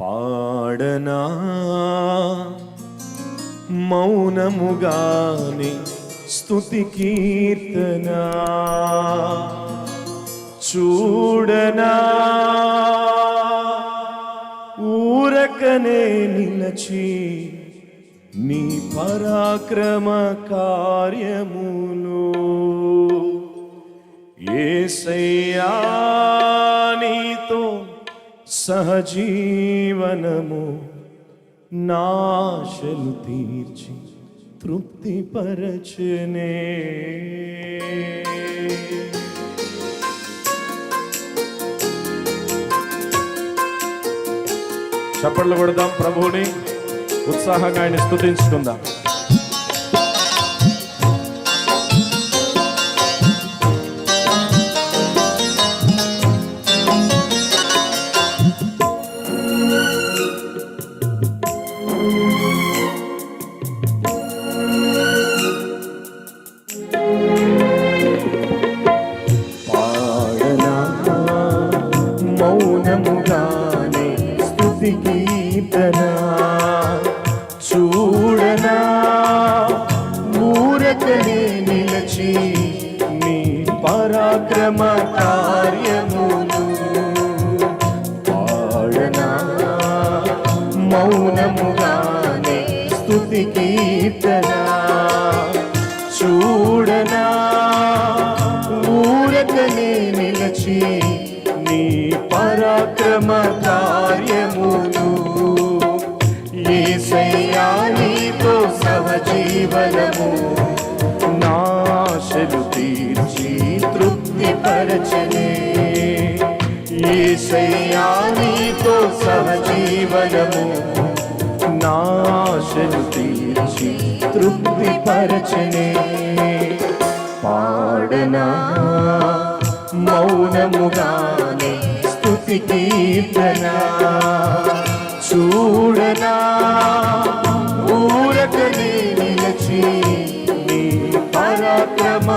పాడనా? మౌనముగాని స్థుతి కీర్తన? చూడనా? ఊరకనే నిలచి నీ పరాక్రమ కార్యములు. ఏసయ్యా సహజీవనము నాశలు తీర్చి తృప్తిపరచనే. చప్పట్లు కొడదాం ప్రభువుని. ఉత్సాహంగా ఆయన స్థుతించుకుందాం మౌనముగానే స్థుతి కీర్తన చూడనా ఊరకనే నిలచి నీ పరాక్రమ కార్యములు ఏసయ్యా నీతో సహజీవనము. నాశలు తీర్చి తృప్తిపరచనే ఏసయ్యా నీతో సహజీవనము. నాశలు తీర్చి తృప్తి పరచనే పాడనా మౌనముగానే స్థుతి కీర్తన. చూడనా ఊరకనే నిలచి నీ పరాక్రమ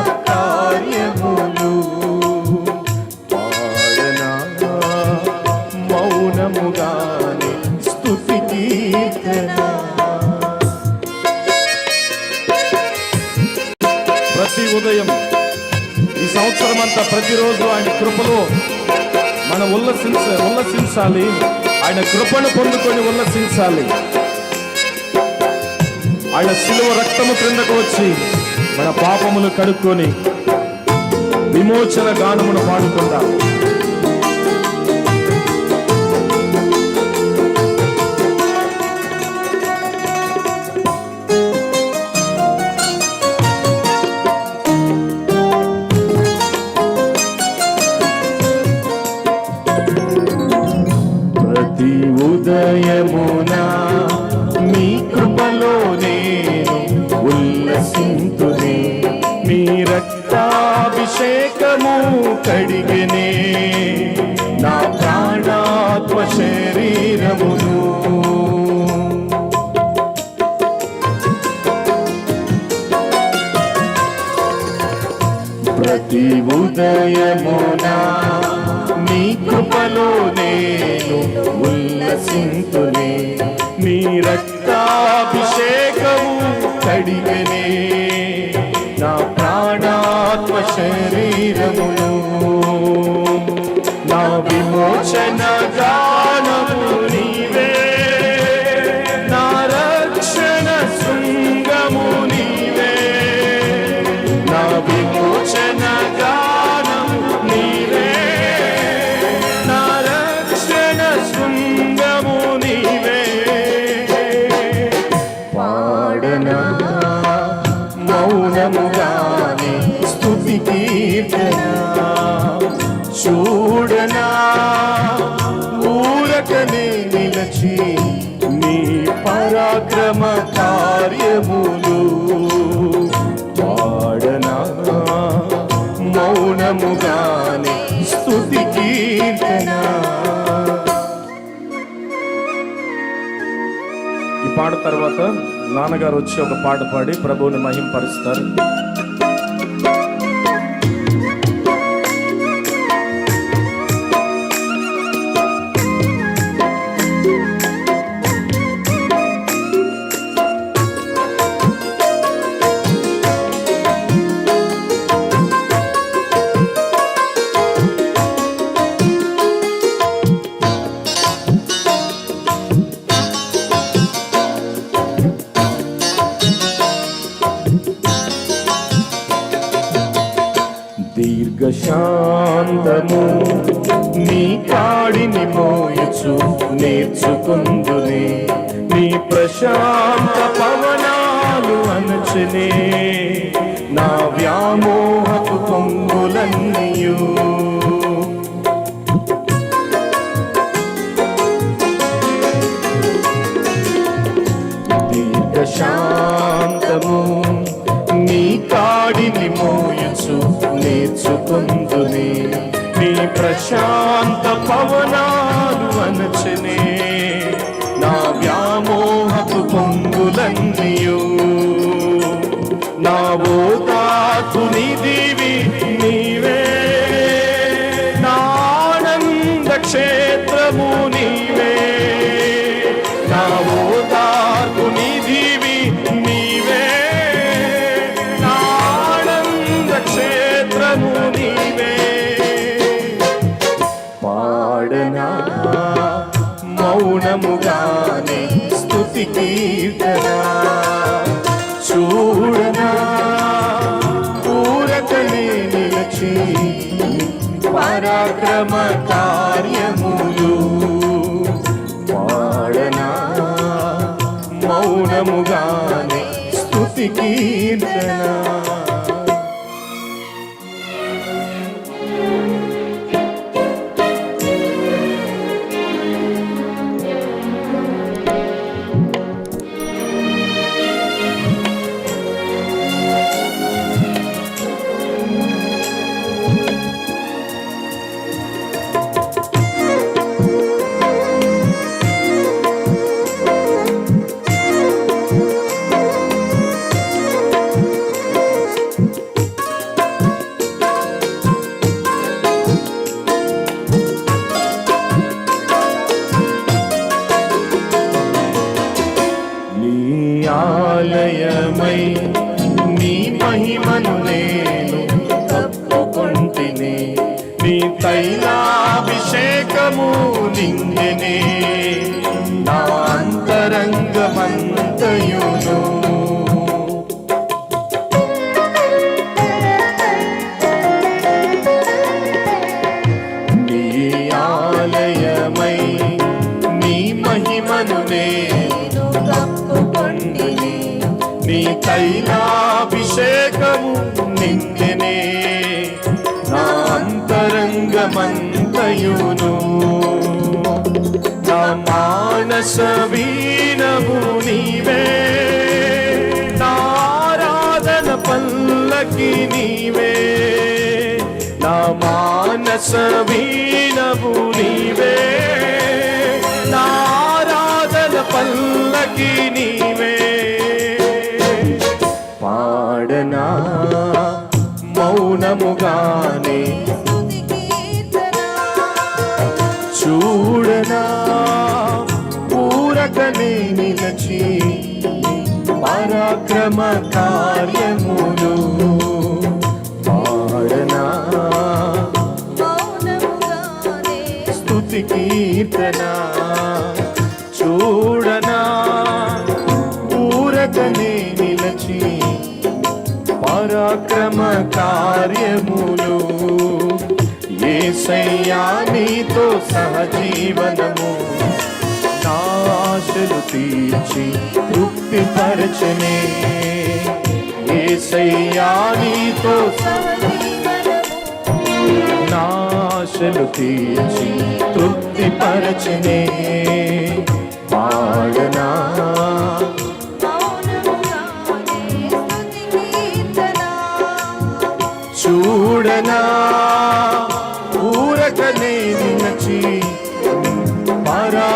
స్తుతి కీర్తన ప్రతి ఉదయం ఈ సంవత్సరం అంతా ప్రతిరోజు ఆయన కృపలో మనం ఉల్లసించ ఉల్లసించాలి. ఆయన కృపను పొందుకొని ఉల్లసించాలి. ఆయన శిలువ రక్తము క్రిందకు వచ్చి మన పాపములు కడుక్కొని విమోచన గానమును పాడుకుందాం. శరీరమును. ప్రతి ఉదయమునా నీ కృపలో నేను ఉల్లసింతునే. నీ రక్తాభిషేకము కడిగనే పరాక్రమ కార్యములు. పాడనా? మౌనముగానే స్థుతి కీర్తన? ఈ పాట తర్వాత నాన్నగారు వచ్చి ఒక పాట పాడి ప్రభువుని మహింపరుస్తారు. నీ కాడిని మోయచు నేర్చుకుందునే. నీ ప్రశాంత పవనాలు అనచనే నా వ్యామోహపు పొంగులన్నయూ ప్రశాంత పవనాలు అనచనే నా వ్యామోహపు పొంగులన్నీయు నా ఓదాతుని దేవి నీ మౌనముగానే స్థుతి కీర్తన తైలాభిషేకము నిందినే నా అంతరంగమంతయును నీ ఆలయమై నీ మహిమను నేను తప్పుకొంటిని నీ తైలాభిషేకము నిందినే నా అంతరంగమంతయును. మానస వీణము నీవే నారాధన పల్లకి నీవే నా మానస వీణము నీవే నారాధన పల్లకి నీవే పూరకనే నిలచి పరాక్రమ కార్యములు పాడనా. స్తుతి కీర్తన. చూడనా. పూరకనే నిలచి పరాక్రమ కార్యములు. ఏసయ్యా నీతో సహజీవనము. ఆశలు తీర్చి తృప్తి పరచనే ఏసయ్యా నీతో నాశలు తీర్చి తృప్తి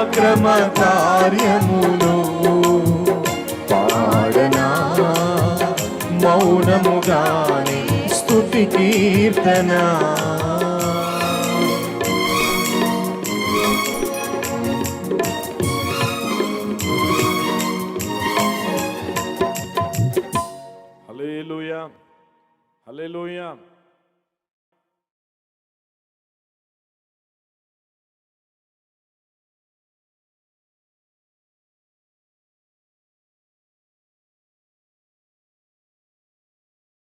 పరాక్రమ కార్యములు. పాడనా మౌనముగాని స్థుతి కీర్తన. హల్లెలూయా. హల్లెలూయా.